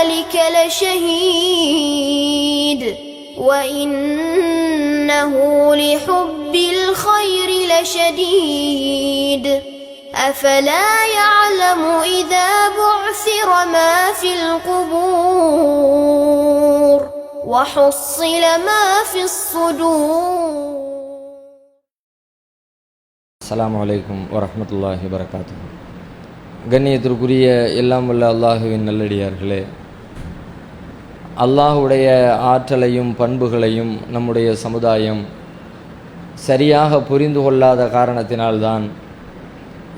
ذلك لشهيد وإنه لحب الخير لشديد أفلا يعلم إذا بعثر ما في القبور وحصل ما في الصدور அஸ்ஸலாமு அலைக்கும் வரஹ்மத்துல்லாஹி வரகாத்துஹு கண்ணியத்திற்குரிய எல்லாம் வல்ல அல்லாஹுவின் நல்லடியார்களே அல்லாஹுடைய ஆற்றலையும் பண்புகளையும் நம்முடைய சமுதாயம் சரியாக புரிந்து கொள்ளாத காரணத்தினால்தான்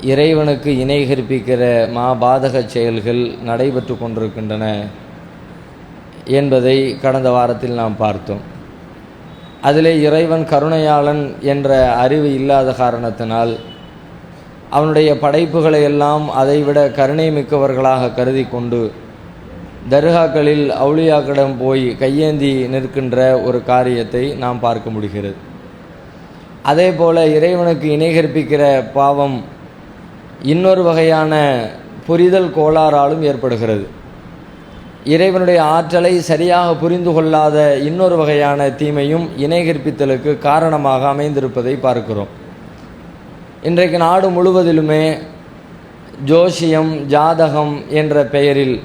இறைவனுக்கு இணை கற்பிக்கிற மாபாதக செயல்கள் நடைபெற்று கொண்டிருக்கின்றன என்பதை கடந்த வாரத்தில் நாம் பார்த்தோம். அதிலே இறைவன் கருணையாளன் என்ற அறிவு இல்லாத காரணத்தினால் அவனுடைய படைப்புகளை எல்லாம் அதைவிட கருணை மிக்கவர்களாக கருதி கொண்டு தர்காக்களில் அவுளியாக்களிடம் போய் கையேந்தி நிற்கின்ற ஒரு காரியத்தை நாம் பார்க்க முடிகிறது. அதே போல் இறைவனுக்கு இணைகற்பிக்கிற பாவம் இன்னொரு வகையான புரிதல் கோளாறாலும் ஏற்படுகிறது. இறைவனுடைய ஆற்றலை சரியாக புரிந்து கொள்ளாத இன்னொரு வகையான தீமையும் இணைகற்பித்தலுக்கு காரணமாக அமைந்திருப்பதை பார்க்கிறோம். இன்றைக்கு நாடு முழுவதிலுமே ஜோசியம் ஜாதகம் என்ற பெயரில்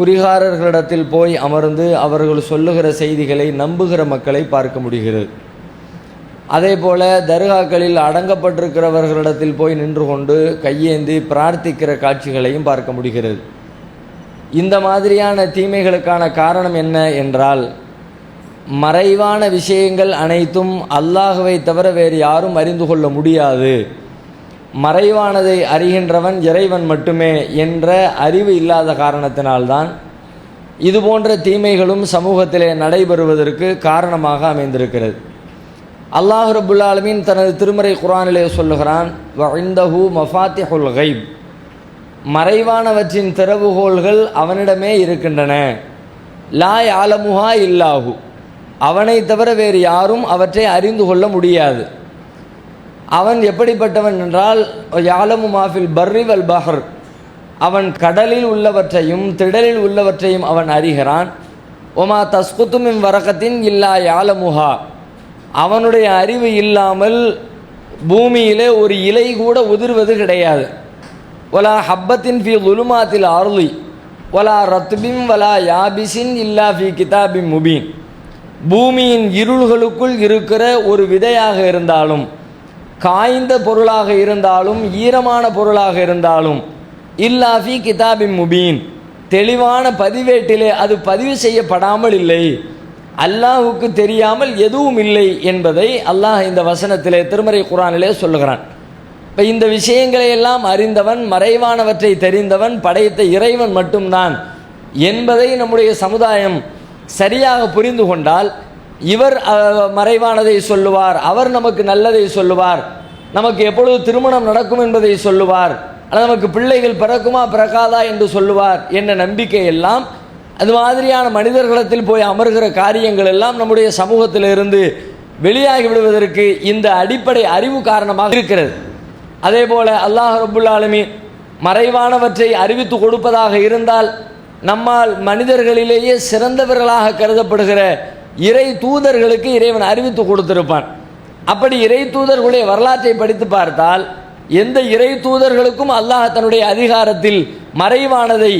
குறிகாரர்களிடத்தில் போய் அமர்ந்து அவர்கள் சொல்லுகிற செய்திகளை நம்புகிற மக்களை பார்க்க முடிகிறது. அதே போல தர்காக்களில் அடங்கப்பட்டிருக்கிறவர்களிடத்தில் போய் நின்று கொண்டு கையேந்தி பிரார்த்திக்கிற காட்சிகளையும் பார்க்க முடிகிறது. இந்த மாதிரியான தீமைகளுக்கான காரணம் என்ன என்றால் மறைவான விஷயங்கள் அனைத்தும் அல்லாஹுவை தவிர வேறு யாரும் அறிந்து கொள்ள முடியாது. மறைவானதை அறிகின்றவன் இறைவன் மட்டுமே என்ற அறிவு இல்லாத காரணத்தினால்தான் இது போன்ற தீமைகளும் சமூகத்திலே நடைபெறுவதற்கு காரணமாக அமைந்திருக்கிறது. அல்லாஹ் ரபுல் தனது திருமறை குரானிலே சொல்லுகிறான் வஇந்தஹு மஃபாத்திஹுல் கைப் மறைவானவற்றின் திறவுகோள்கள் அவனிடமே இருக்கின்றன. லா ஆலமுஹா இல்லாஹு. அவனை தவிர வேறு யாரும் அவற்றை அறிந்து கொள்ள முடியாது. அவன் எப்படிப்பட்டவன் என்றால் யாலமு மாஃபில் பர்ரி வல் பஹர். அவன் கடலில் உள்ளவற்றையும் திடலில் உள்ளவற்றையும் அவன் அறிகிறான். ஒமா தஸ்குத்துமின் வரகத்தின் இல்லா யாலமுஹா அவனுடைய அறிவு இல்லாமல் பூமியிலே ஒரு இலை கூட உதிர்வது கிடையாது. ஒலா ஹப்பத்தின் ஃபி உலுமாத்தில் அருளி ஒலா ரத்பிம் வலா யாபிசின் இல்லா ஃபி கிதாபிம் முபீன். பூமியின் இருள்களுக்குள் இருக்கிற ஒரு விதையாக இருந்தாலும் காய்ந்த பொருளாக இருந்தாலும் ஈரமான பொருளாக இருந்தாலும் இல்லாஃபி கிதாபின் முபீன். தெளிவான பதிவேட்டிலே அது பதிவு செய்யப்படாமல் இல்லை. அல்லாஹுக்கு தெரியாமல் எதுவும் இல்லை என்பதை அல்லாஹ் இந்த வசனத்திலே திருமறை குரானிலே சொல்லுகிறான். இப்போ இந்த விஷயங்களை எல்லாம் அறிந்தவன் மறைவானவற்றை தெரிந்தவன் படைத்த இறைவன் மட்டும்தான் என்பதை நம்முடைய சமுதாயம் சரியாக புரிந்து கொண்டால் இவர் மறைவானதை சொல்லுவார். அவர் நமக்கு நல்லதை சொல்லுவார். நமக்கு எப்பொழுது திருமணம் நடக்கும் என்பதை சொல்லுவார். ஆனால் நமக்கு பிள்ளைகள் பிறக்குமா பிறக்காதா என்று சொல்லுவார் என்ற நம்பிக்கை எல்லாம் அது மாதிரியான மனிதர்களிடத்தில் போய் அமர்கிற காரியங்கள் எல்லாம் நம்முடைய சமூகத்திலிருந்து வெளியாகி விடுவதற்கு இந்த அடிப்படை அறிவு காரணமாக இருக்கிறது. அதே போல் அல்லாஹ் ரபுல் மறைவானவற்றை அறிவித்து கொடுப்பதாக இருந்தால் நம்மால் மனிதர்களிலேயே சிறந்தவர்களாக கருதப்படுகிற இறை தூதர்களுக்கு இறைவன் அறிவித்து கொடுத்திருப்பான். அப்படி இறை தூதர்களுடைய வரலாற்றை படித்து பார்த்தால் எந்த இறை தூதர்களுக்கும் அல்லாஹ் தன்னுடைய அதிகாரத்தில் மறைவானதை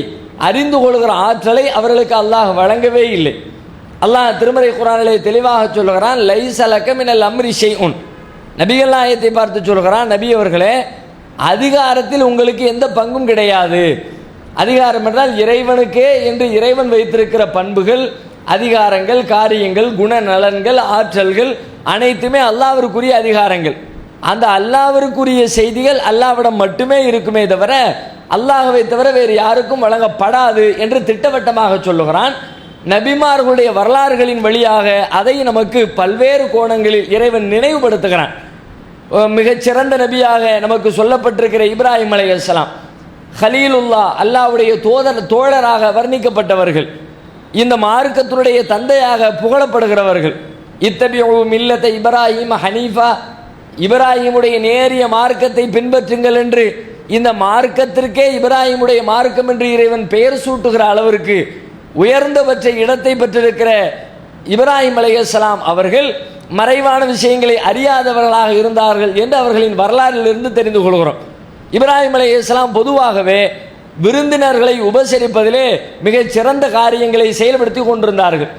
அறிந்து கொள்கிற ஆற்றலை அவர்களுக்கு அல்லாஹ் வழங்கவே இல்லை. அல்லாஹ் திருமறை குரானிலே தெளிவாக சொல்கிறான் லை மினல் அம்ரி உன் நபிகள் நாயத்தை பார்த்து சொல்கிறான் நபி அவர்களே அதிகாரத்தில் உங்களுக்கு எந்த பங்கும் கிடையாது. அதிகாரம் என்றால் இறைவனுக்கே என்று இறைவன் வைத்திருக்கிற பண்புகள் அதிகாரங்கள் காரியங்கள் குணநலன்கள் ஆற்றல்கள் அனைத்துமே அல்லாவிற்குரிய அதிகாரங்கள். அந்த அல்லாவிற்குரிய செய்திகள் அல்லாவிடம் மட்டுமே இருக்குமே தவிர அல்லாஹவை தவிர வேறு யாருக்கும் வழங்கப்படாது என்று திட்டவட்டமாக சொல்லுகிறான். நபிமார்களுடைய வரலாறுகளின் வழியாக அதை நமக்கு பல்வேறு கோணங்களில் இறைவன் நினைவுபடுத்துகிறான். மிகச்சிறந்த நபியாக நமக்கு சொல்லப்பட்டிருக்கிற இப்ராஹிம் அலைஹிஸ்ஸலாம் ஹலீலுல்லா அல்லாவுடைய தோதர் தோழராக வர்ணிக்கப்பட்டவர்கள். இந்த மார்க்கத்தினுடைய தந்தையாக புகழப்படுகிறவர்கள். இத்தபியு மில்லத்தை இப்ராஹிம் ஹனீஃபா. இப்ராஹிமுடைய நேரிய மார்க்கத்தை பின்பற்றுங்கள் என்று இந்த மார்க்கத்திற்கே இப்ராஹிமுடைய மார்க்கம் என்று இறைவன் பெயர் சூட்டுகிற அளவிற்கு உயர்ந்தபட்ச இடத்தை பெற்றிருக்கிற இப்ராஹிம் அலையாம் அவர்கள் மறைவான விஷயங்களை அறியாதவர்களாக இருந்தார்கள் என்று அவர்களின் வரலாறிலிருந்து தெரிந்து கொள்கிறோம். இப்ராஹிம் அலையாம் பொதுவாகவே விருந்தினர்களை உபசரிப்பதிலே மிகச் சிறந்த காரியங்களை செயல்படுத்தி கொண்டிருந்தார்கள்.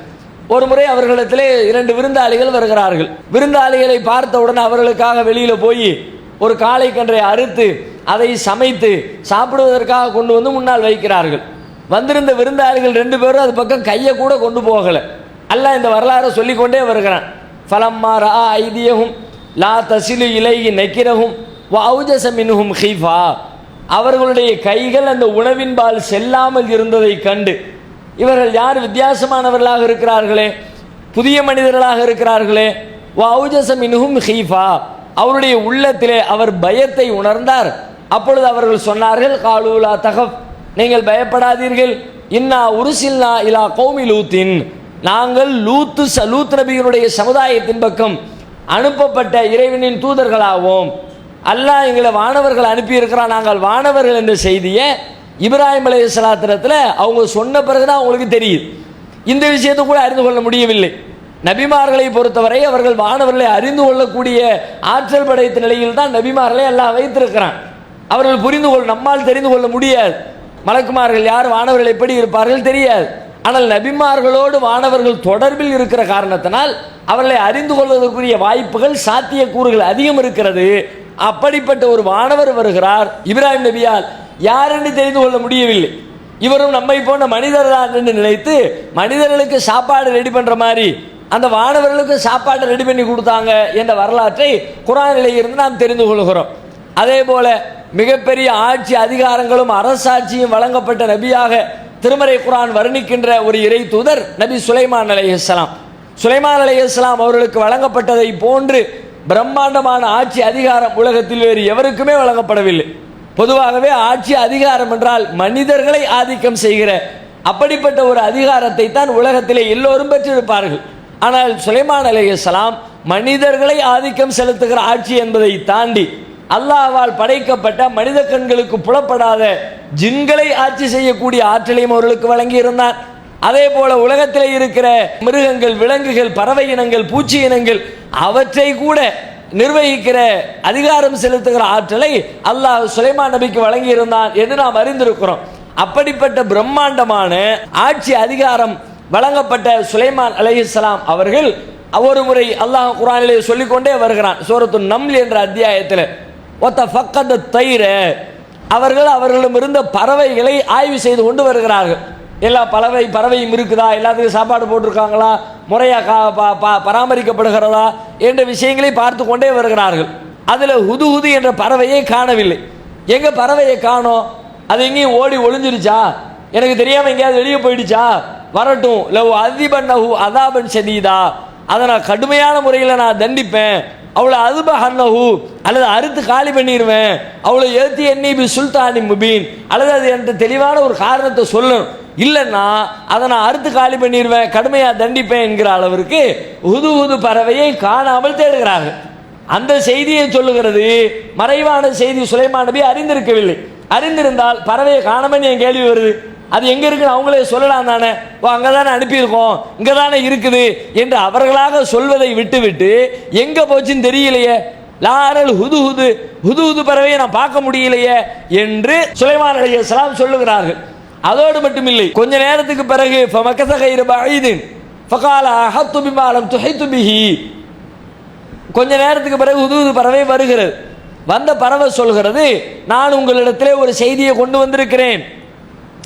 ஒரு முறை அவர்களிடத்திலே இரண்டு விருந்தாளிகள் வருகிறார்கள். விருந்தாளிகளை பார்த்தவுடன் அவர்களுக்காக வெளியில் போய் ஒரு காளை கன்றை அறுத்து அதை சமைத்து சாப்பிடுவதற்காக கொண்டு வந்து முன்னால் வைக்கிறார்கள். வந்திருந்த விருந்தாளிகள் ரெண்டு பேரும் அது பக்கம் கையை கூட கொண்டு போகலை. அல்ல இந்த வரலாறை சொல்லிக்கொண்டே வருகிறான். ஃபலம்மா ரா ஐதியகும் லா தசிலு இலைகி நக்கிரகும் வௌஜச மின்ஹும் ஹீஃபா. அவர்களுடைய கைகள் அந்த உணவின்பால் செல்லாமல் இருந்ததை கண்டு. இவர்கள் யார்? வித்தியாசமானவர்களாக இருக்கிறார்களே. புதிய மனிதர்களாக இருக்கிறார்களே. வௌஜச மின்ஹும் ஹீஃபா. அவருடைய உள்ளத்திலே அவர் பயத்தை உணர்ந்தார். அப்பொழுது அவர்கள் சொன்னார்கள் காலூலா தகப் நீங்கள் பயப்படாதீர்கள். இன்னா உருசில்னா இலா கோமி லூத்தின். நாங்கள் லூத்து ச லூத் நபியினுடைய சமுதாயத்தின் பக்கம் அனுப்பப்பட்ட இறைவனின் தூதர்களாவோம். அல்லாஹ் எங்களை வானவர்கள் அனுப்பியிருக்கிறான். நாங்கள் வானவர்கள் என்ற செய்தியை இப்ராஹிம் அலைய சலாத்திரத்தில் அவங்க சொன்ன பிறகுதான் அவங்களுக்கு தெரியுது. இந்த விஷயத்தை கூட அறிந்து கொள்ள முடியவில்லை. நபிமார்களை பொறுத்தவரை அவர்கள் வானவர்களை அறிந்து கொள்ளக்கூடிய ஆற்றல் படைத்த நிலையில் தான் நபிமார்களை எல்லாம் வைத்திருக்கிறான். அவர்கள் புரிந்து கொள் நம்மால் தெரிந்து கொள்ள முடியாது. மலக்குமார்கள் யார் வானவர்கள் எப்படி இருப்பார்கள் தெரியாது. ஆனால் நபிமார்களோடு வானவர்கள் தொடர்பில் இருக்கிற காரணத்தினால் அவர்களை அறிந்து கொள்வதற்குரிய வாய்ப்புகள் சாத்தியக்கூறுகள் அதிகம் இருக்கிறது. அப்படிப்பட்ட ஒரு வானவர் வருகிறார் இப்ராஹிம் நபியால். யார் என்று தெரிந்து கொள்ள முடியவில்லை. இவரும் நம்மை போன்ற மனிதர் தான் என்று நினைத்து மனிதர்களுக்கு சாப்பாடு ரெடி பண்ணுற மாதிரி அந்த வானவர்களுக்கு சாப்பாடு ரெடி பண்ணி கொடுத்தாங்க என்ற வரலாற்றை குரானிலே இருந்து நாம் தெரிந்து கொள்கிறோம். அதே போல மிகப்பெரிய ஆட்சி அதிகாரங்களும் அரசாட்சியும் வழங்கப்பட்ட நபியாக திருமறை குரான் வர்ணிக்கின்ற ஒரு இறை தூதர் நபி சுலைமான் அலைஹிஸ்ஸலாம் சுலைமான் அலைஹிஸ்ஸலாம் அவர்களுக்கு வழங்கப்பட்டதை போன்று பிரம்மாண்டமான ஆட்சி அதிகாரம் உலகத்தில் வேறு எவருக்குமே வழங்கப்படவில்லை. பொதுவாகவே ஆட்சி அதிகாரம் என்றால் மனிதர்களை ஆதிக்கம் செய்கிற அப்படிப்பட்ட ஒரு அதிகாரத்தை தான் உலகத்திலே எல்லோரும் பெற்றிருப்பார்கள். ஆனால் சுலைமான் அலைஹிஸ்ஸலாம் மனிதர்களை ஆதிக்கம் செலுத்துகிற ஆட்சி என்பதை தாண்டி அல்லாவால் படைக்கப்பட்ட மனித கண்களுக்கு புலப்படாத ஜின்களை ஆட்சி செய்யக்கூடிய ஆற்றலையும் அவர்களுக்கு வழங்கி இருந்தார் அதே போல உலகத்தில் இருக்கிற மிருகங்கள் விலங்குகள் பறவை இனங்கள் பூச்சி இனங்கள் அவற்றை கூட நிர்வகிக்கிற அதிகாரம் செலுத்துகிற ஆற்றலை அல்லாஹ் சுலைமான் நபிக்கு வழங்கியிருந்தான் என்று நாம் அறிந்திருக்கிறோம். அப்படிப்பட்ட பிரம்மாண்டமான ஆட்சி அதிகாரம் வழங்கப்பட்ட சுலைமான் அலைஹிஸ்ஸலாம் அவர்கள் ஒரு முறை அல்லாஹ் குரானிலே சொல்லிக்கொண்டே வருகிறான். சூரத்து நம்ல் என்ற அத்தியாயத்தில் ஒத்த பக்கத்து தயிர அவர்கள் அவர்களிடம் இருந்த பறவைகளை ஆய்வு செய்து கொண்டு வருகிறார்கள். எல்லா பறவை பறவையும் இருக்குதா? எல்லாத்துக்கும் சாப்பாடு போட்டிருக்காங்களா? முறையாக கா- பா- பா- பராமரிக்கப்படுகிறதா? என்ற விஷயங்களை பார்த்து கொண்டே வருகிறார்கள். அதில் ஹுது ஹுது என்ற பறவையை காணவில்லை. எங்கே பறவையை காணோம்? அது எங்கேயும் ஓடி ஒளிஞ்சிருச்சா? எனக்கு தெரியாமல் எங்கேயாவது வெளியே போயிடுச்சா? வரட்டும். லவ் அதிபன்னஹு அதாபன் சதீதா அதை நான் கடுமையான முறையில் நான் தண்டிப்பேன். அவளை அதுபஹன்னஹு அல்லது அறுத்து காலி பண்ணிடுவேன் அவளை ஏத்தி எண்ணி பி சுல்தானி முபீன். அல்லது அது என்கிட்ட தெளிவான ஒரு காரணத்தை சொல்லணும். இல்லைன்னா அதை நான் அறுத்து காலி பண்ணிடுவேன் கடுமையாக தண்டிப்பேன் என்கிற அளவிற்கு உது உது பறவையை காணாமல் தேடுகிறார்கள். அந்த செய்தியை சொல்லுகிறது மறைவான செய்தி சுலைமான் நபி அறிந்திருக்கவில்லை. அறிந்திருந்தால் பறவையை காணாமல் என் கேள்வி வருது. அது எங்கே இருக்குன்னு அவங்களே சொல்லலாம் தானே. ஓ அங்கே தானே அனுப்பியிருக்கோம் இங்கே தானே இருக்குது என்று அவர்களாக சொல்வதை விட்டுவிட்டு எங்கே போச்சுன்னு தெரியலையே. லாரல் ஹுது ஹுது ஹுது ஹுது பறவையை நான் பார்க்க முடியலையே என்று சுலைமான் அலைஹிஸ்ஸலாம் சொல்லுகிறார்கள். அதோடு மட்டுமில்லை கொஞ்ச நேரத்துக்கு பிறகு கொஞ்ச நேரத்துக்கு பிறகு உதுவுது பறவை வருகிறது. வந்த பறவை சொல்கிறது நான் உங்களிடத்திலே ஒரு செய்தியை கொண்டு வந்திருக்கிறேன்.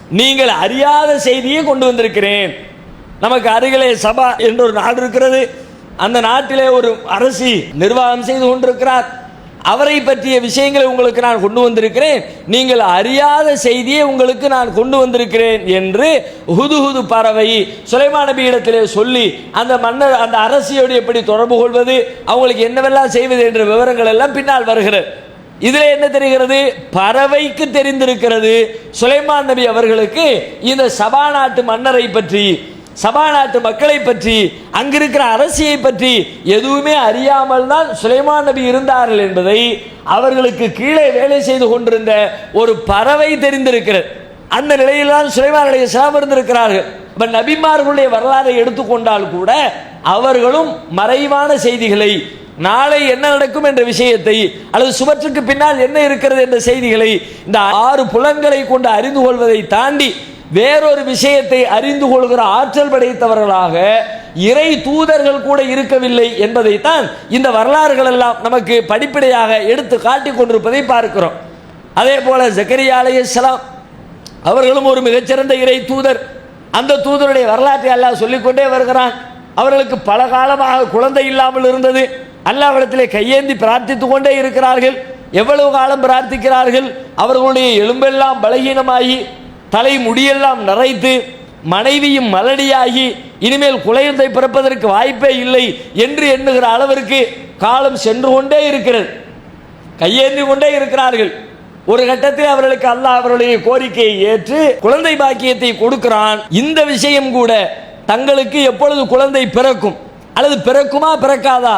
நீங்கள் அறியாத செய்தியை கொண்டு வந்திருக்கிறேன். நமக்கு அருகிலே சபா என்ற ஒரு நாடு இருக்கிறது. அந்த நாட்டிலே ஒரு அரசி நிர்வாகம் செய்து கொண்டிருக்கிறார். அவரை பற்றிய விஷயங்களை உங்களுக்கு நான் கொண்டு வந்திருக்கிறேன். நீங்கள் அறியாத செய்தியை உங்களுக்கு நான் கொண்டு வந்திருக்கிறேன் என்று ஹுதுஹுது பறவை சுலைமான் நபி இடத்திலே சொல்லி அந்த மன்னர் அந்த அரசியோடு எப்படி தொடர்பு கொள்வது அவங்களுக்கு என்னவெல்லாம் செய்வது என்ற விவரங்கள் எல்லாம் பின்னால் வருகிறது. இதில் என்ன தெரிகிறது? பறவைக்கு தெரிந்திருக்கிறது சுலைமான் நபி அவர்களுக்கு இந்த சபா நாட்டு மன்னரை பற்றி சபாநாட்டு மக்களை பற்றி அங்கிருக்கிற அரசியை பற்றி எதுவுமே அறியாமல் தான் சுலைமான் நபி இருந்தார்கள் என்பதை அவர்களுக்கு கீழே வேலை செய்து கொண்டிருந்த ஒரு பறவை தெரிந்திருக்கிறது. அந்த நிலையில் தான் சுலைமான் அலைஹி இருந்திருக்கிறார்கள். இப்போ நபிமார்களுடைய வரலாறை எடுத்துக்கொண்டால் கூட அவர்களும் மறைவான செய்திகளை நாளை என்ன நடக்கும் என்ற விஷயத்தை அல்லது சுவற்றுக்கு பின்னால் என்ன இருக்கிறது என்ற செய்திகளை இந்த ஆறு புலன்களை கொண்டு அறிந்து கொள்வதை தாண்டி வேறொரு விஷயத்தை அறிந்து கொள்கிற ஆற்றல் படைத்தவர்களாக இறை தூதர்கள் கூட இருக்கவில்லை என்பதைத்தான் இந்த வரலாறுகள் எல்லாம் நமக்கு படிப்படியாக எடுத்து காட்டி கொண்டிருப்பதை பார்க்கிறோம். அதே போல ஜக்கரியா அலைஹிஸ்ஸலாம் அவர்களும் ஒரு மிகச்சிறந்த இறை தூதர். அந்த தூதருடைய வரலாற்றை அல்லாஹ் சொல்லிக்கொண்டே வருகிறான். அவர்களுக்கு பல காலமாக குழந்தை இல்லாமல் இருந்தது. அல்லாவிடத்திலே கையேந்தி பிரார்த்தித்துக் கொண்டே இருக்கிறார்கள். எவ்வளவு காலம் பிரார்த்திக்கிறார்கள்? அவர்களுடைய எலும்பெல்லாம் பலகீனமாகி தலை முடியெல்லாம் நரைத்து மனைவியும் மலடியாகி இனிமேல் குழந்தை பிறப்பதற்கு வாய்ப்பே இல்லை என்று எண்ணுகிற அளவிற்கு காலம் சென்று கொண்டே இருக்கிறது. கையேந்தி கொண்டே இருக்கிறார்கள். ஒரு கட்டத்தில் அவர்களுக்கு அல்லாஹ் அவர்களுடைய கோரிக்கையை ஏற்று குழந்தை பாக்கியத்தை கொடுக்கிறான். இந்த விஷயம் கூட தங்களுக்கு எப்பொழுது குழந்தை பிறக்கும்? அல்லது பிறக்குமா பிறக்காதா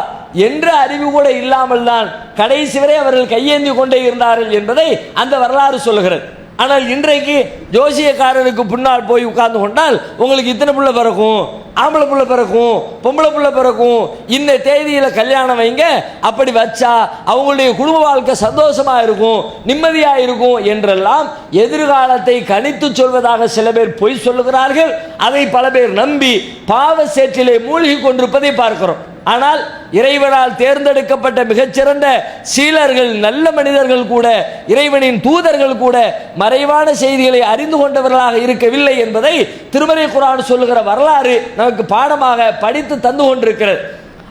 என்ற அறிவு கூட இல்லாமல் தான் கடைசி வரை அவர்கள் கையேந்தி கொண்டே இருந்தார்கள் என்பதை அந்த வரலாறு சொல்கிறது ஆனால் இன்றைக்கு ஜோசியக்காரருக்கு பின்னால் போய் உட்கார்ந்து கொண்டால் உங்களுக்கு இத்தனை பிள்ளை பிறக்கும்? ஆம்பளை பிள்ளை பிறக்கும்? பொம்பளை பிள்ளை பிறக்கும்? இந்த தேதியில் கல்யாணம் வைங்க. அப்படி வச்சா அவங்களுடைய குடும்ப வாழ்க்கை சந்தோஷமாக இருக்கும் நிம்மதியாக இருக்கும் என்றெல்லாம் எதிர்காலத்தை கணித்து சொல்வதாக சில பேர் பொய் சொல்லுகிறார்கள். அதை பல பேர் நம்பி பாவ சேற்றிலே மூழ்கி கொண்டிருப்பதை பார்க்கிறோம். ஆனால் இறைவனால் தேர்ந்தெடுக்கப்பட்ட மிகச்சிறந்த சீலர்கள் நல்ல மனிதர்கள் கூட இறைவனின் தூதர்கள் கூட மறைவான செய்திகளை அறிந்து கொண்டவர்களாக இருக்கவில்லை என்பதை திருமறை குரான் சொல்லுகிற வரலாறு நமக்கு பாடமாக படித்து தந்து கொண்டிருக்கிறது.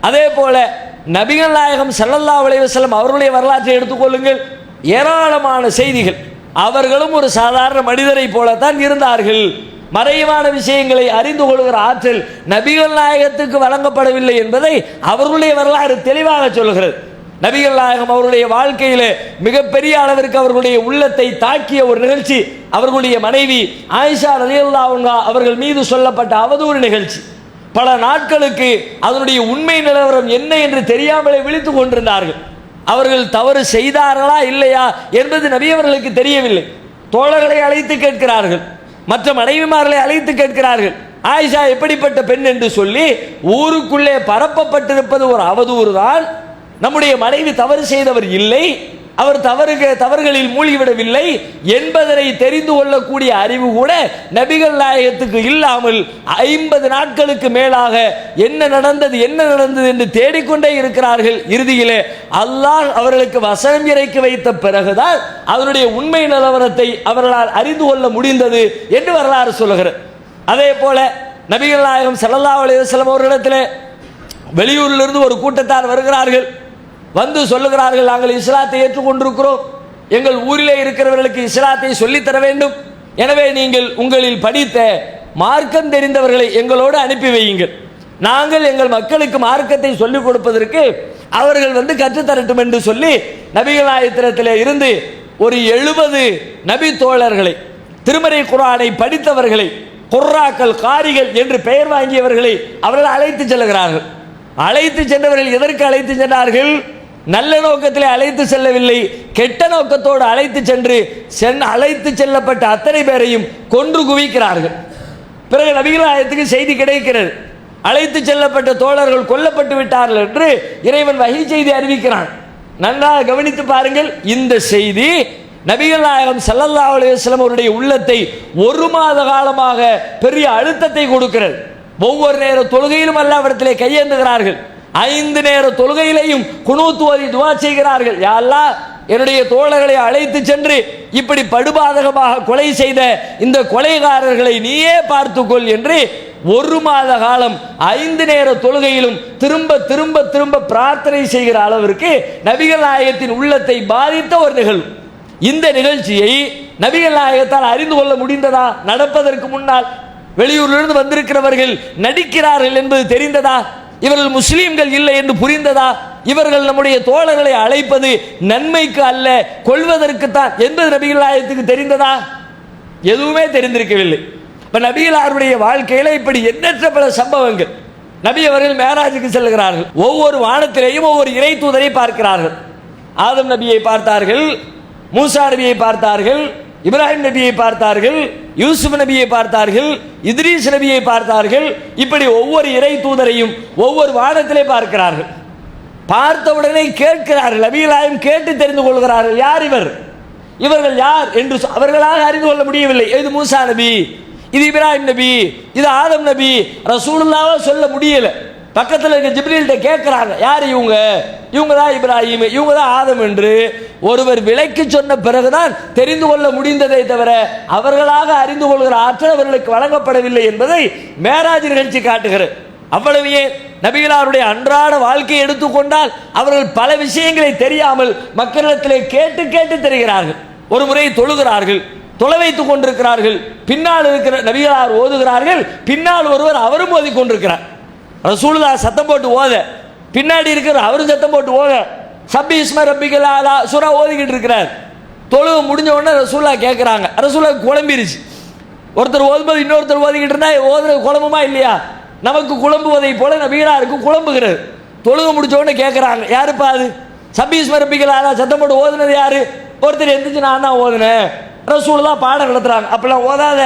அதே போல நபிகள் நாயகம் சல்லல்லா அலைஹி அவர்களுடைய வரலாற்றை எடுத்துக்கொள்ளுங்கள் ஏராளமான செய்திகள். அவர்களும் ஒரு சாதாரண மனிதரை போலத்தான் இருந்தார்கள். மறைவான விஷயங்களை அறிந்து கொள்கிற ஆற்றல் நபிகள் நாயகத்துக்கு வழங்கப்படவில்லை என்பதை அவர்களுடைய வரலாறு தெளிவாக சொல்கிறது நபிகள் நாயகம் அவருடைய வாழ்க்கையில மிகப்பெரிய அளவிற்கு அவர்களுடைய உள்ளத்தை தாக்கிய ஒரு நிகழ்ச்சி அவர்களுடைய மனைவி ஆயிஷா ரலியல்லாவுங்க அவர்கள் மீது சொல்லப்பட்ட அவதூறு நிகழ்ச்சி. பல நாட்களுக்கு அதனுடைய உண்மை நிலவரம் என்ன என்று தெரியாமலே விழித்துக் கொண்டிருந்தார்கள். அவர்கள் தவறு செய்தார்களா இல்லையா என்பது நபி அவர்களுக்கு தெரியவில்லை. தோழர்களை அழைத்து கேட்கிறார்கள். மற்ற மனைவிமார்களை அழைத்து கேட்கிறார்கள். ஆயிஷா எப்படிப்பட்ட பெண் என்று சொல்லி ஊருக்குள்ளே பரப்பப்பட்டிருப்பது ஒரு அவதூறு தான் நம்முடைய மனைவி தவறு செய்தவர் இல்லை. அவர் தவறுக தவறுகளில் மூழ்கிவிடவில்லை என்பதனை தெரிந்து கொள்ளக்கூடிய அறிவு கூட நபிகள் நாயகத்துக்கு இல்லாமல் ஐம்பது நாட்களுக்கு மேலாக என்ன நடந்தது என்ன நடந்தது என்று தேடிக்கொண்டே இருக்கிறார்கள் இறுதியிலே. அல்லாஹ் அவர்களுக்கு வசனம் இறக்கி வைத்த பிறகுதான் அதனுடைய உண்மை நிலவரத்தை அவர்களால் அறிந்து கொள்ள முடிந்தது என்று வரலாறு சொல்லுகிறது. அதே போல நபிகள் நாயகம் ஸல்லல்லாஹு அலைஹி வஸல்லம் வெளியூரிலிருந்து ஒரு கூட்டத்தார் வருகிறார்கள். வந்து சொல்லுகிறார்கள் நாங்கள் இஸ்லாத்தை ஏற்றுக்கொண்டிருக்கிறோம். எங்கள் ஊரிலே இருக்கிறவர்களுக்கு இஸ்லாத்தை சொல்லித் தர வேண்டும். எனவே நீங்கள் உங்களில் படித்த மார்க்கம் தெரிந்தவர்களை எங்களோடு அனுப்பி வையுங்கள். நாங்கள் எங்கள் மக்களுக்கு மார்க்கத்தை சொல்லிக் கொடுப்பதற்கு அவர்கள் வந்து கற்றுத்தரட்டும் என்று சொல்லி நபிகள் நாயத்திரத்திலே இருந்து ஒரு எழுபது நபி தோழர்களை திருமறை குரானை படித்தவர்களை குர்ராக்கள் காரிகள் என்று பெயர் வாங்கியவர்களை அவர்கள் அழைத்து செல்கிறார்கள். அழைத்து சென்றவர்கள் எதற்கு அழைத்து சென்றார்கள்? நல்ல நோக்கத்திலே அழைத்து செல்லவில்லை கெட்ட நோக்கத்தோடு அழைத்து சென்று சென் அழைத்து செல்லப்பட்ட அத்தனை பேரையும் கொன்று குவிக்கிறார்கள். பிறகு நபிகளாயத்துக்கு செய்தி கிடைக்கிறது. அழைத்து செல்லப்பட்ட தோழர்கள் கொல்லப்பட்டு விட்டார்கள் என்று இறைவன் வகை செய்தி அறிவிக்கிறான். நன்றாக கவனித்து பாருங்கள் இந்த செய்தி நபிகள் நாயகம் சல்லல்லா அலுவலம் அவருடைய உள்ளத்தை ஒரு மாத காலமாக பெரிய அழுத்தத்தை கொடுக்கிறது. ஒவ்வொரு நேர தொழுகையிலும் அல்லாவிடத்திலே கையேந்துகிறார்கள். ஐந்து நேர தொழுகையிலையும் குனூத்து துவா செய்கிறார்கள். யாரெல்லாம் என்னுடைய தோழர்களை அழைத்து சென்று இப்படி படுபாதகமாக கொலை செய்த இந்த கொலைகாரர்களை நீயே பார்த்துக்கொள் என்று ஒரு மாத காலம் ஐந்து நேர தொழுகையிலும் திரும்ப திரும்ப திரும்ப பிரார்த்தனை செய்கிற அளவிற்கு நபிகள் நாயகத்தின் உள்ளத்தை பாதித்த ஒரு நிகழ்வு. இந்த நிகழ்ச்சியை நபிகள் நாயகத்தால் அறிந்து கொள்ள முடிந்ததா? நடப்பதற்கு முன்னால் வெளியூரிலிருந்து வந்திருக்கிறவர்கள் நடிக்கிறார்கள் என்பது தெரிந்ததா? இவர்கள் முஸ்லீம்கள் இல்லை என்று புரிந்ததா? இவர்கள் நம்முடைய தோழர்களை அழைப்பது நன்மைக்கு அல்ல கொள்வதற்குத்தான் என்பது நபிகளாயத்துக்கு தெரிந்ததா? எதுவுமே தெரிந்திருக்கவில்லை. இப்போ நபிகளாருடைய வாழ்க்கையில் இப்படி எண்ணற்ற பல சம்பவங்கள். நபி அவர்கள் மேராஜுக்கு செல்கிறார்கள். ஒவ்வொரு வானத்திலேயும் ஒவ்வொரு இறை தூதரை பார்க்கிறார்கள். ஆதம் நபியை பார்த்தார்கள் மூசா நபியை பார்த்தார்கள் இப்ராஹிம் நபியை பார்த்தார்கள் யூசுப் நபியை பார்த்தார்கள் இத்ரீஸ் நபியை பார்த்தார்கள். இப்படி ஒவ்வொரு இறை தூதரையும் ஒவ்வொரு வானத்திலே பார்க்கிறார்கள். பார்த்தவுடனே கேட்கிறார்கள் நபிகளாயும் கேட்டு தெரிந்து கொள்கிறார்கள் யார் இவர்? இவர்கள் யார் என்று அவர்களாக அறிந்து கொள்ள முடியவில்லை. இது மூசா நபி இது இப்ராஹிம் நபி இது ஆதம் நபி. ரசூலுல்லாவா சொல்ல முடியலை. பக்கத்தில் இருக்க ஜிப்ரீல்கிட்ட கேட்குறாங்க யார் இவங்க? இவங்க தான் இப்ராஹிம் இவங்க தான் ஆதம் என்று ஒருவர் விலைக்கு சொன்ன பிறகுதான் தெரிந்து கொள்ள முடிந்ததை தவிர அவர்களாக அறிந்து கொள்கிற ஆற்றல் அவர்களுக்கு வழங்கப்படவில்லை என்பதை மேராஜ் நிகழ்ச்சி காட்டுகிறது. அவ்வளவு ஏன்? நபிகளாருடைய அன்றாட வாழ்க்கையை எடுத்துக்கொண்டால் அவர்கள் பல விஷயங்களை தெரியாமல் மக்களிடத்திலே கேட்டு கேட்டு தெரிகிறார்கள். ஒரு முறை தொழுகிறார்கள் தொலை வைத்துக் கொண்டிருக்கிறார்கள். பின்னால் இருக்கிற நபிகளார் ஓதுகிறார்கள் பின்னால் ஒருவர் அவரும் ஓதிக் கொண்டிருக்கிறார். ரசூலுல்லா சத்தம் போட்டு ஓத. பின்னாடி இருக்கிற அவரும் சத்தம் போட்டு ஓத. சபீஸ்ம இஸ்ம சுரா ஓதிக்கிட்டு இருக்கிறார். தொழுவு முடிஞ்ச உடனே ரசூல்லா கேட்குறாங்க ரசூல்லா குழம்பிருச்சு. ஒருத்தர் ஓதும்போது இன்னொருத்தர் ஓதிக்கிட்டு இருந்தா ஓதுறது குழம்புமா இல்லையா? நமக்கு குழம்புவதை போல நபிகளாருக்கு குழம்புகிறது. தொழுவு முடிச்ச உடனே கேட்குறாங்க யாருப்பா அது? சப்பீஸ் மரப்பிக்கலா சத்தம் போட்டு ஓதுனது யாரு? ஒருத்தர் எந்திரிச்சு நான் தான் ஓதுனேன். ரசூல் பாடம் நடத்துறாங்க. அப்பெல்லாம் ஓதாத.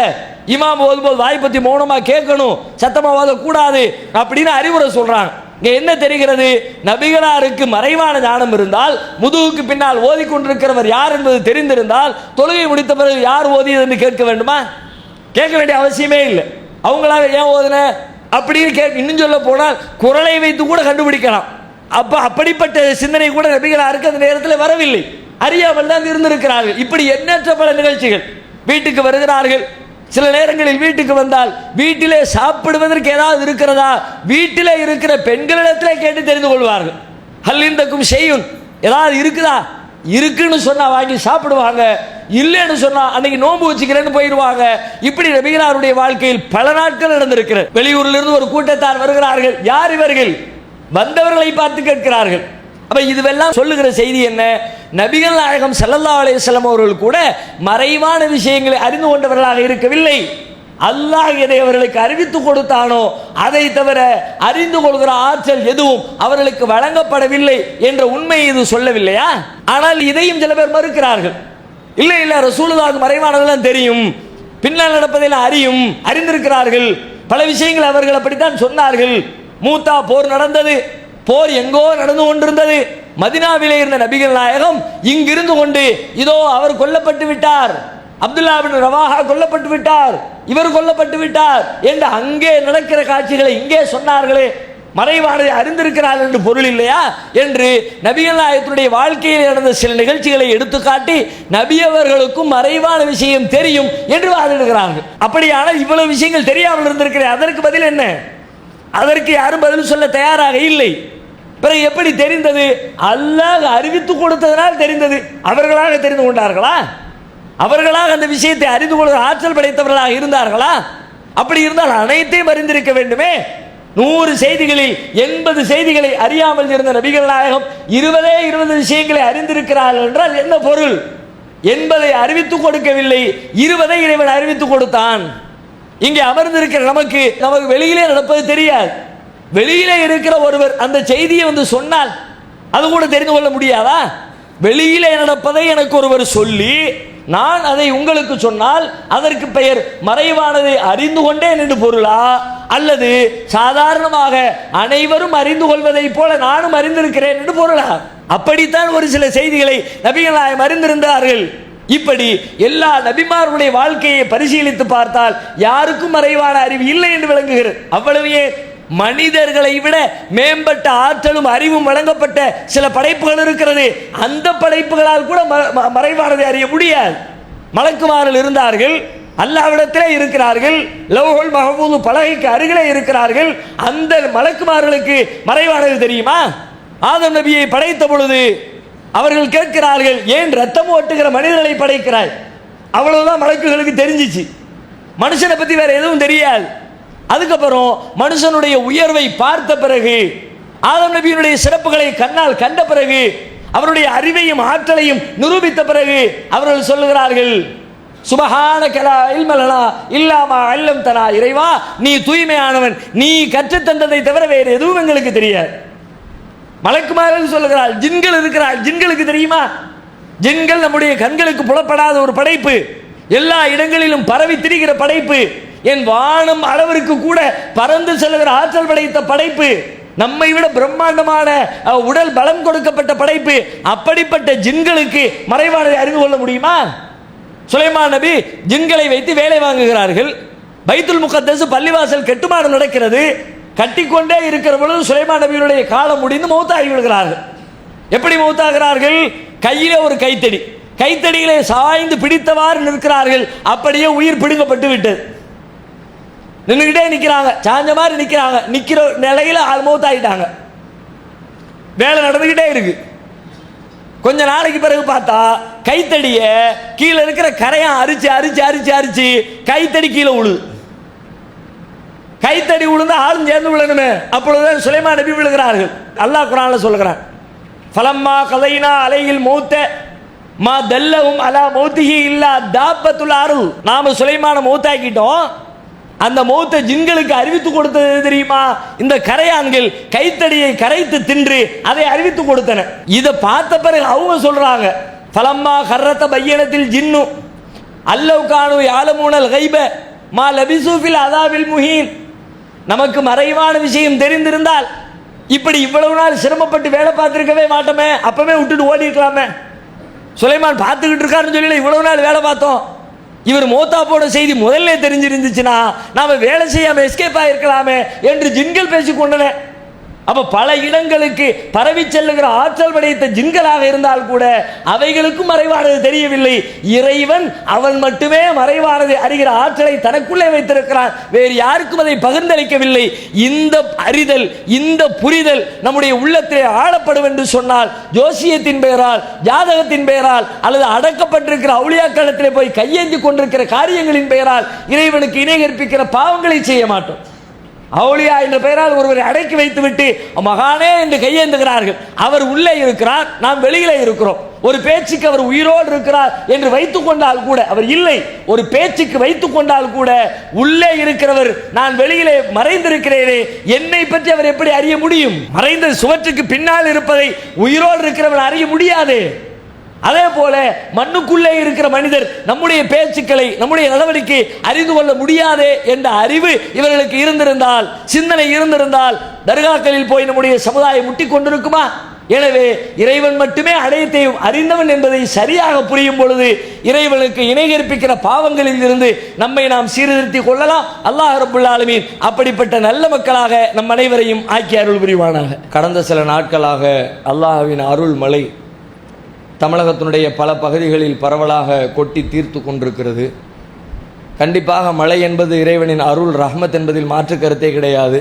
இமாம் ஓதும்போது வாய் பற்றி மௌனமாக கேட்கணும். சத்தமாக ஓதக்கூடாது அப்படின்னு அறிவுரை சொல்கிறாங்க இங்கே என்ன தெரிகிறது? நபிகளாருக்கு மறைவான ஞானம் இருந்தால் முதுகுக்கு பின்னால் ஓதிக்கொண்டிருக்கிறவர் யார் என்பது தெரிந்திருந்தால் தொழுகை முடித்த பிறகு யார் ஓதியது என்று கேட்க வேண்டுமா? கேட்க வேண்டிய அவசியமே இல்லை. அவங்களாக ஏன் ஓதுன? அப்படின்னு கே இன்னும் சொல்ல போனால் குரலை வைத்து கூட கண்டுபிடிக்கலாம். அப்போ அப்படிப்பட்ட சிந்தனை கூட நபிகளாருக்கு அந்த நேரத்தில் வரவில்லை. அறியாமல் தான் இருந்திருக்கிறார்கள். இப்படி எண்ணற்ற பல நிகழ்ச்சிகள் வீட்டுக்கு வருகிறார்கள். சில நேரங்களில் வீட்டுக்கு வந்தால் வீட்டிலே சாப்பிடுவதற்கு ஏதாவது இருக்கிறதா? வீட்டிலே இருக்கிற பெண்களிடத்திலே கேட்டு தெரிந்து கொள்வார்கள். ஹல்லிந்தக்கும் செய்யும் ஏதாவது இருக்குதா? இருக்குன்னு சொன்னா வாங்கி சாப்பிடுவாங்க. இல்லைன்னு சொன்னா அன்னைக்கு நோன்பு வச்சுக்கிறேன்னு போயிடுவாங்க இப்படி ரபிகளாருடைய வாழ்க்கையில் பல நாட்கள் நடந்திருக்கிறது. வெளியூரில் இருந்து ஒரு கூட்டத்தார் வருகிறார்கள். யார் இவர்கள்? வந்தவர்களை பார்த்து கேட்கிறார்கள். அப்ப இதுவெல்லாம் சொல்லுகிற செய்தி என்ன? நபிகள் நாயகம் ஸல்லல்லாஹு அலையம் அவர்கள் கூட மறைவான விஷயங்களை அறிந்து கொண்டவர்களாக இருக்கவில்லை. அல்லாஹ் எதை அவர்களுக்கு அறிவித்து கொடுத்தானோ அதை தவிர அறிந்து கொள்கிற ஆற்றல் எதுவும் அவர்களுக்கு வழங்கப்படவில்லை என்ற உண்மையை இது சொல்லவில்லையா? ஆனால் இதையும் சில பேர் மறுக்கிறார்கள். இல்லை இல்லை ரசூலுல்லாஹ்வுக்கு மறைவானதெல்லாம் தெரியும். பின்னால் நடப்பதெல்லாம் அறியும் அறிந்திருக்கிறார்கள். பல விஷயங்கள் அவர்கள் அப்படித்தான் சொன்னார்கள். மூத்தா போர் நடந்தது போர் எங்கோ நடந்து கொண்டிருந்தது. மதினாவிலே இருந்த நபிகள் நாயகம் இங்கிருந்து கொண்டு இதோ அவர் கொல்லப்பட்டு விட்டார். அப்துல்லா பின் ரவாஹா கொல்லப்பட்டு விட்டார். இவர் கொல்லப்பட்டு விட்டார் என்று அங்கே நடக்கிற காட்சிகளை இங்கே சொன்னார்களே. மறைவானதை அறிந்திருக்கிறார் என்று பொருள் இல்லையா? என்று நபிகள்நாயகத்தினுடைய வாழ்க்கையில் நடந்த சில நிகழ்ச்சிகளை எடுத்துக்காட்டி நபியவர்களுக்கும் மறைவான விஷயம் தெரியும் என்று வாதிடுகிறார்கள். அப்படியானால் இவ்வளவு விஷயங்கள் தெரியாமல் இருந்திருக்கிறேன் அதற்கு பதில் என்ன? அதற்கு யாரும் பதில் சொல்ல தயாராக இல்லை. பிறகு எப்படி தெரிந்தது? அல்லாஹ் அறிவித்து கொடுத்ததனால் தெரிந்தது. அவர்களாக தெரிந்து கொண்டார்களா? அவர்களாக அந்த விஷயத்தை அறிந்து கொள்ள ஆற்றல் படைத்தவர்களாக இருந்தார்களா? அப்படி இருந்தால் அனைத்தையும் அறிந்திருக்க வேண்டுமே. நூறு செய்திகளில் எண்பது செய்திகளை அறியாமல் இருந்த நபிகள் நாயகம் இருபதே இருபது விஷயங்களை அறிந்திருக்கிறார்கள் என்றால் என்ன பொருள்? என்பதை அறிவித்துக் கொடுக்கவில்லை. இருபதை இறைவன் அறிவித்துக் கொடுத்தான். இங்கே அமர்ந்திருக்கிற நமக்கு நமக்கு வெளியிலே நடப்பது தெரியாது. வெளியிலே இருக்கிற ஒருவர் அந்த செய்தியை வந்து சொன்னால் அது கூட தெரிந்து கொள்ள முடியாதா? வெளியிலே நடப்பதை எனக்கு ஒருவர் சொல்லி நான் அதை உங்களுக்கு சொன்னால் அதற்கு பெயர் மறைவானதை அறிந்து கொண்டேன் என்று பொருளா? அல்லது சாதாரணமாக அனைவரும் அறிந்து கொள்வதைப் போல நானும் அறிந்திருக்கிறேன் என்று பொருளா? அப்படித்தான் ஒரு சில செய்திகளை நபிகள் நாயம் அறிந்திருந்தார்கள். இப்படி எல்லா நபிமாருடைய வாழ்க்கையை பரிசீலித்து பார்த்தால் யாருக்கும் மறைவான அறிவு இல்லை என்று விளங்குகிறது. அவ்வளவு ஏன்? மனிதர்களை விட மேம்பட்ட ஆற்றலும் அறிவும் வழங்கப்பட்ட சில படைப்புகள் இருக்கிறது. அந்த படைப்புகளால் கூட ம- ம- மறைவானதை அறிய முடியாது. மலக்குமாரில் இருந்தார்கள் அல்லாவிடத்திலே இருக்கிறார்கள் லவ்ஹுல் மஹபூது பலகைக்கு அருகிலே இருக்கிறார்கள். அந்த மலக்குமார்களுக்கு மறைவானது தெரியுமா? ஆதம் நபியை படைத்த பொழுது அவர்கள் கேட்கிறார்கள் ஏன் ரத்தம் ஓட்டுகிற மனிதர்களை படைக்கிறாய்? அவ்வளவுதான் மலக்குகளுக்கு தெரிஞ்சிச்சு. மனுஷனை பத்தி வேற எதுவும் தெரியாது. அதுக்கப்புறம் மனுஷனுடைய உயர்வை பார்த்த பிறகு ஆதம் நபியினுடைய சிறப்புகளை கண்ணால் கண்ட பிறகு அவருடைய அறிவையும் ஆற்றலையும் நிரூபித்த பிறகு அவர்கள் சொல்லுகிறார்கள் சுபகான கலா இல்மலனா இல்லாமா அல்லம் தனா இறைவா நீ தூய்மையானவன் நீ கற்றுத்தந்ததை தவிர வேறு எதுவும் எங்களுக்கு தெரியாது. மலக்குமார்கள் சொல்லுகிறாள் ஜின்கள் இருக்கிறாள் ஜின்களுக்கு தெரியுமா? ஜின்கள் நம்முடைய கண்களுக்கு புலப்படாத ஒரு படைப்பு எல்லா இடங்களிலும் பரவி திரிகிற படைப்பு என் வானம் அளவிற்கு கூட பறந்து செல்கிற ஆற்றல் படைத்த படைப்பு நம்மை விட பிரம்மாண்டமான உடல் பலம் கொடுக்கப்பட்ட படைப்பு அப்படிப்பட்ட ஜின்களுக்கு மறைவானதை அறிந்து கொள்ள முடியுமா? சுலைமான் நபி ஜின்களை வைத்து வேலை வாங்குகிறார்கள். பைத்துல் முகத்தசு பள்ளிவாசல் கட்டுமானம் நடக்கிறது. கட்டிக்கொண்டே இருக்கிற பொழுது சுலைமான் நபியினுடைய காலம் முடிந்து மௌத்தாகி விடுகிறார்கள். எப்படி மௌத்தாகிறார்கள்? கையிலே ஒரு கைத்தடி. கைத்தடியிலே சாய்ந்து பிடித்தவாறு நிற்கிறார்கள். அப்படியே உயிர் பிடுங்கப்பட்டு விட்டது. நின்றுக்கிட்டே நிற்கிறாங்க சாஞ்ச மாதிரி நிற்கிறாங்க நிற்கிற நிலையில் ஆள் மௌத்தாயிட்டாங்க வேலை நடந்துக்கிட்டே இருக்கு. கொஞ்ச நாளைக்கு பிறகு பார்த்தா கைத்தடிய கீழே இருக்கிற கரையான் அரிச்சு அரிச்சு அரிச்சு அரிச்சு கைத்தடி கீழே உழுது. கைத்தடி விழுந்து ஆளும் சேர்ந்து விழணுமே. அப்பொழுது சுலைமா நபி விழுகிறார்கள். அல்லாஹ் குரான்ல சொல்லுகிறான். ஃபலம்மா கதையினா அலையில் மூத்த மா தெல்லவும் அலா மௌத்திஹி இல்லா தாப்பத்துள்ள அருள். நாம சுலைமான மூத்தாக்கிட்டோம். அந்த மௌத்தை ஜின்களுக்கு அறிவித்து கொடுத்தது தெரியுமா? இந்த கரையான்கள் கைத்தடியை கரைத்து தின்று அதை அறிவித்து கொடுத்தன. இதை பார்த்த பிறகு அவங்க சொல்றாங்க பலம்மா கர்ரத்த பையனத்தில் ஜின்னு அல்லவ் கானு யாழமூனல் கைப மா லபிசூஃபில் அதாவில் முஹீன். நமக்கு மறைவான விஷயம் தெரிந்திருந்தால் இப்படி இவ்வளவு நாள் சிரமப்பட்டு வேலை பார்த்துருக்கவே மாட்டோமே அப்பவே விட்டுட்டு ஓடி இருக்கலாமே சுலைமான் பார்த்துக்கிட்டு இருக்காருன்னு சொல்லி இவ்வளவு நாள் வேலை பார்த்தோம். இவர் மோத்தா போட செய்தி முதல்ல தெரிஞ்சிருந்துச்சுன்னா நாம வேலை செய்யாம எஸ்கேப் ஆயிருக்கலாமே என்று ஜின்கள் பேசிக்கொண்டன அப்போ பல இடங்களுக்கு பரவி செல்லுகிற ஆற்றல் படைத்த ஜின்களாக இருந்தால் கூட அவைகளுக்கும் மறைவானது தெரியவில்லை. இறைவன் அவன் மட்டுமே மறைவானது அறிகிற ஆற்றலை தனக்குள்ளே வைத்திருக்கிறான். வேறு யாருக்கும் அதை பகிர்ந்தளிக்கவில்லை. இந்த அறிதல் இந்த புரிதல் நம்முடைய உள்ளத்திலே ஆளப்படும் என்று சொன்னால் ஜோசியத்தின் பெயரால் ஜாதகத்தின் பெயரால் அல்லது அடக்கப்பட்டிருக்கிற அவுளியாக்களத்திலே போய் கையேந்தி கொண்டிருக்கிற காரியங்களின் பெயரால் இறைவனுக்கு இணை கற்பிக்கிற பாவங்களை செய்ய மாட்டோம். அவுளியா என்ற பெயரால் ஒருவரை அடக்கி வைத்துவிட்டு மகானே என்று கையேந்துகிறார்கள். அவர் உள்ளே இருக்கிறார் நாம் வெளியிலே இருக்கிறோம். ஒரு பேச்சுக்கு அவர் உயிரோடு இருக்கிறார் என்று வைத்துக் கொண்டால் கூட அவர் இல்லை. ஒரு பேச்சுக்கு வைத்துக் கொண்டால் கூட உள்ளே இருக்கிறவர் நான் வெளியிலே மறைந்திருக்கிறேனே என்னை பற்றி அவர் எப்படி அறிய முடியும்? மறைந்த சுவற்றுக்கு பின்னால் இருப்பதை உயிரோடு இருக்கிறவர் அறிய முடியாது. அதே போல மண்ணுக்குள்ளே இருக்கிற மனிதர் நம்முடைய பேச்சுக்களை நம்முடைய நடவடிக்கை அறிந்து கொள்ள முடியாது என்ற அறிவு இவர்களுக்கு இருந்திருந்தால் சிந்தனை இருந்திருந்தால் தர்காக்களில் போய் நம்முடைய சமுதாயம் முட்டி கொண்டிருக்குமா? எனவே இறைவன் மட்டுமே அடையத்தை அறிந்தவன் என்பதை சரியாக புரியும் பொழுது இறைவனுக்கு இணைகற்பிக்கிற பாவங்களில் இருந்து நம்மை நாம் சீர்திருத்திக் கொள்ளலாம். அல்லாஹ் ரபுல் அப்படிப்பட்ட நல்ல மக்களாக நம் அனைவரையும் ஆக்கி அருள் புரிவானாக. கடந்த சில நாட்களாக அல்லாஹ்வின் அருள் மலை தமிழகத்தினுடைய பல பகுதிகளில் பரவலாக கொட்டி தீர்த்து கொண்டிருக்கிறது. கண்டிப்பாக மழை என்பது இறைவனின் அருள் ரஹ்மத் என்பதில் மாற்று கருத்தே கிடையாது.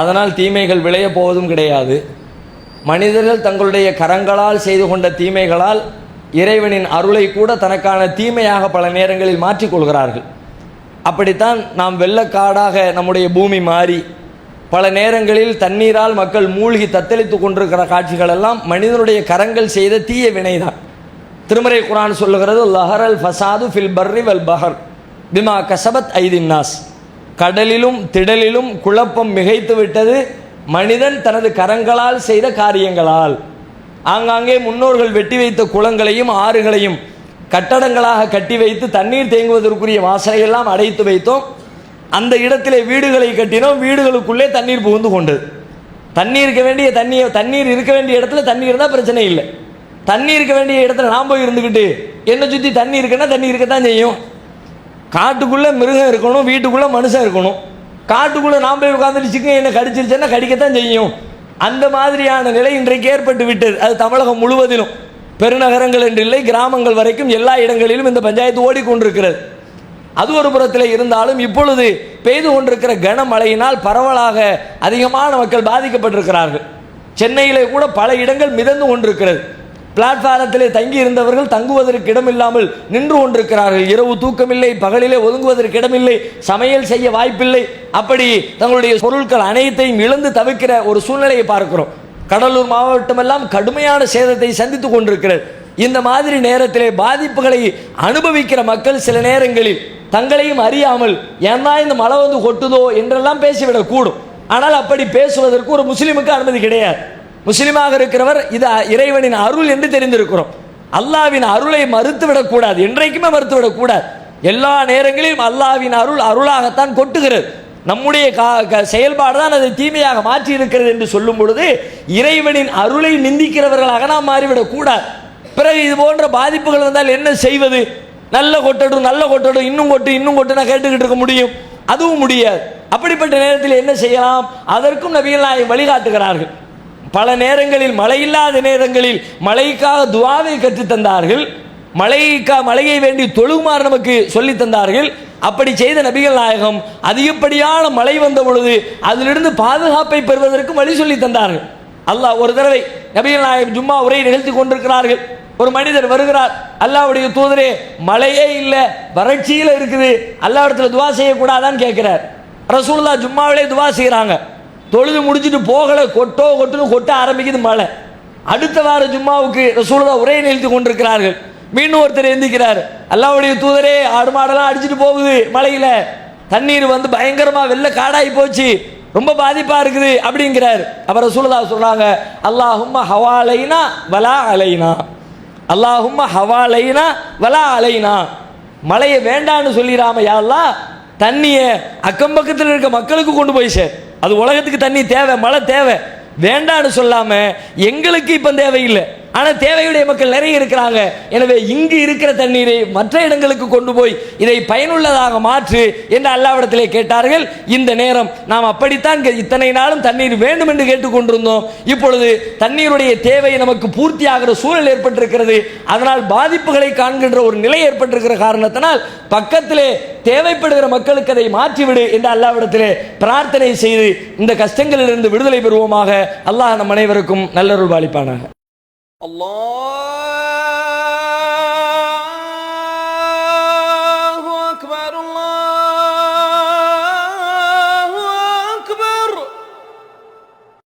அதனால் தீமைகள் விளையப் போவதும் கிடையாது. மனிதர்கள் தங்களுடைய கரங்களால் செய்து கொண்ட தீமைகளால் இறைவனின் அருளை கூட தனக்கான தீமையாக பல நேரங்களில் மாற்றிக்கொள்கிறார்கள் அப்படித்தான் நாம் வெள்ளக்காடாக நம்முடைய பூமி மாறி பல நேரங்களில் தண்ணீரால் மக்கள் மூழ்கி தத்தளித்து கொண்டிருக்கிற காட்சிகள் எல்லாம் மனிதனுடைய கரங்கள் செய்த தீய வினைதான். திருமறை குரான் சொல்லுகிறது லஹரல் ஃபசாது ஃபில் பர்ரி வல் பஹர் பிமா கசபத் ஐதின்னாஸ். கடலிலும் திடலிலும் குழப்பம் மிகைத்து விட்டது மனிதன் தனது கரங்களால் செய்த காரியங்களால். ஆங்காங்கே முன்னோர்கள் வெட்டி வைத்த குளங்களையும் ஆறுகளையும் கட்டடங்களாக கட்டி வைத்து தண்ணீர் தேங்குவதற்குரிய வாசனையெல்லாம் அடைத்து வைத்தோம். அந்த இடத்திலே வீடுகளை கட்டினோம். வீடுகளுக்குள்ளே தண்ணீர் புகுந்து கொண்டது. தண்ணீர் இருக்க வேண்டிய தண்ணியை தண்ணீர் இருக்க வேண்டிய இடத்துல தண்ணி இருந்தால் பிரச்சனை இல்லை. தண்ணி இருக்க வேண்டிய இடத்துல நாம் போய் இருந்துக்கிட்டு என்னை சுற்றி தண்ணி இருக்குன்னா தண்ணி இருக்கத்தான் செய்யும். காட்டுக்குள்ளே மிருகம் இருக்கணும் வீட்டுக்குள்ளே மனுஷன் இருக்கணும். காட்டுக்குள்ளே நாம் போய் உட்காந்துட்டு சிக்கன் என்ன கடிச்சிருச்சுன்னா கடிக்கத்தான் செய்யும். அந்த மாதிரியான நிலை இன்றைக்கு ஏற்பட்டு விட்டது. அது தமிழகம் முழுவதிலும். பெருநகரங்கள் என்று இல்லை கிராமங்கள் வரைக்கும் எல்லா இடங்களிலும் இந்த பஞ்சாயத்து ஓடிக்கொண்டிருக்கிறது. அது ஒரு புறத்தில் இருந்தாலும் இப்பொழுது பெய்து கொண்டிருக்கிற கனமழையினால் பரவலாக அதிகமான மக்கள் பாதிக்கப்பட்டிருக்கிறார்கள். சென்னையிலே கூட பல இடங்கள் மிதந்து கொண்டிருக்கிறது. பிளாட்ஃபாரத்திலே தங்கி இருந்தவர்கள் தங்குவதற்கு இடமில்லாமல் நின்று கொண்டிருக்கிறார்கள். இரவு தூக்கமில்லை பகலிலே ஒதுங்குவதற்கு இடமில்லை சமையல் செய்ய வாய்ப்பில்லை. அப்படி தங்களுடைய பொருட்கள் அனைத்தையும் இழந்து தவிக்கிற ஒரு சூழ்நிலையை பார்க்கிறோம். கடலூர் மாவட்டமெல்லாம் கடுமையான சேதத்தை சந்தித்துக் கொண்டிருக்கிறது. இந்த மாதிரி நேரத்திலே பாதிப்புகளை அனுபவிக்கிற மக்கள் சில நேரங்களில் தங்களையும் அறியாமல் ஏன்னா இந்த மழை வந்து கொட்டுதோ என்றெல்லாம் பேசிவிடக் கூடும். ஆனால் அப்படி பேசுவதற்கு ஒரு முஸ்லீமுக்கு அனுமதி கிடையாது. முஸ்லீமாக இருக்கிறவர் இது இறைவனின் அருள் என்று தெரிந்திருக்கிறோம். அல்லாவின் அருளை மறுத்து விடக்கூடாது என்றைக்குமே மறுத்துவிடக்கூடாது எல்லா நேரங்களிலும் அல்லாவின் அருள் அருளாகத்தான் கொட்டுகிறது. நம்முடைய கா- க- செயல்பாடு தான் அதை தீமையாக மாற்றி இருக்கிறது என்று சொல்லும் பொழுது இறைவனின் அருளை நிந்திக்கிறவர்களாக நாம் மாறிவிடக் கூடாது. பிறகு இது போன்ற பாதிப்புகள் வந்தால் என்ன செய்வது? நல்ல கொட்டடும் நல்ல கொட்டடும் இன்னும் கொட்டு இன்னும் கொட்டு நான் கேட்டுக்கிட்டு இருக்க முடியும். அதுவும் முடியாது. அப்படிப்பட்ட நேரத்தில் என்ன செய்யலாம்? அதற்கும் நபிகள் நாயகம் வழிகாட்டுகிறார்கள். பல நேரங்களில் மழை இல்லாத நேரங்களில் மழைக்காக துவாவை கற்றுத் தந்தார்கள். மழைக்கா மழையை வேண்டி தொழுமாறு நமக்கு சொல்லி தந்தார்கள். அப்படி செய்த நபிகள் நாயகம் அதிகப்படியான மழை வந்த பொழுது அதிலிருந்து பாதுகாப்பை பெறுவதற்கும் வழி சொல்லி தந்தார்கள். அல்லாஹ் ஒரு தடவை நபிகள் நாயகம் ஜும்மா உரை நிகழ்த்தி கொண்டிருக்கிறார்கள். ஒரு மனிதர் வருகிறார் அல்லாவுடைய தூதரே மழையே இல்லை வறட்சியில் இருக்குது அல்லா இடத்துல துவா செய்யக்கூடாதான்னு கேட்குறார். ரசூல்லா ஜும்மாவிலே துவா செய்கிறாங்க தொழுது முடிஞ்சிட்டு போகலை கொட்டோ கொட்டுன்னு கொட்ட ஆரம்பிக்குது மழை. அடுத்த வார ஜும்மாவுக்கு ரசூலுல்லாஹ் உரை நிறுத்தி கொண்டிருக்கிறார்கள். மீண்டும் ஒருத்தர் எந்திக்கிறார். அல்லாவுடைய தூதரே ஆடு மாடெல்லாம் அடிச்சுட்டு போகுது மழையில். தண்ணீர் வந்து பயங்கரமாக வெள்ள காடாகி போச்சு. ரொம்ப பாதிப்பாக இருக்குது அப்படிங்கிறார். அப்புறம் ரசூலுல்லாஹ் சொல்றாங்க ஹவா ஹவாலைனா வலா அலைனா. அல்லாஹும்ம ஹவாலைனா வலா அலைனா. மழையை வேண்டான்னு சொல்லிடாம யாரெல்லாம் தண்ணியை அக்கம் பக்கத்தில் இருக்க மக்களுக்கு கொண்டு போய் சார். அது உலகத்துக்கு தண்ணி தேவை மழை தேவை. வேண்டான்னு சொல்லாமல் எங்களுக்கு இப்போ தேவையில்லை. ஆனால் தேவையுடைய மக்கள் நிறைய இருக்கிறாங்க. எனவே இங்கு இருக்கிற தண்ணீரை மற்ற இடங்களுக்கு கொண்டு போய் இதை பயனுள்ளதாக மாற்று என்று அல்லாவிடத்திலே கேட்டார்கள். இந்த நேரம் நாம் அப்படித்தான் கே- இத்தனை நாளும் தண்ணீர் வேண்டும் என்று கேட்டுக்கொண்டிருந்தோம். இப்பொழுது தண்ணீருடைய தேவை நமக்கு பூர்த்தியாகிற சூழல் ஏற்பட்டிருக்கிறது. அதனால் பாதிப்புகளை காண்கின்ற ஒரு நிலை ஏற்பட்டிருக்கிற காரணத்தினால் பக்கத்திலே தேவைப்படுகிற மக்களுக்கு அதை மாற்றிவிடு என்று அல்லாவிடத்திலே பிரார்த்தனை செய்து இந்த கஷ்டங்களிலிருந்து விடுதலை பெறுவோமாக. அல்லாஹ் நம் அனைவருக்கும் நல்லருள் பாலிப்பானாக. Allah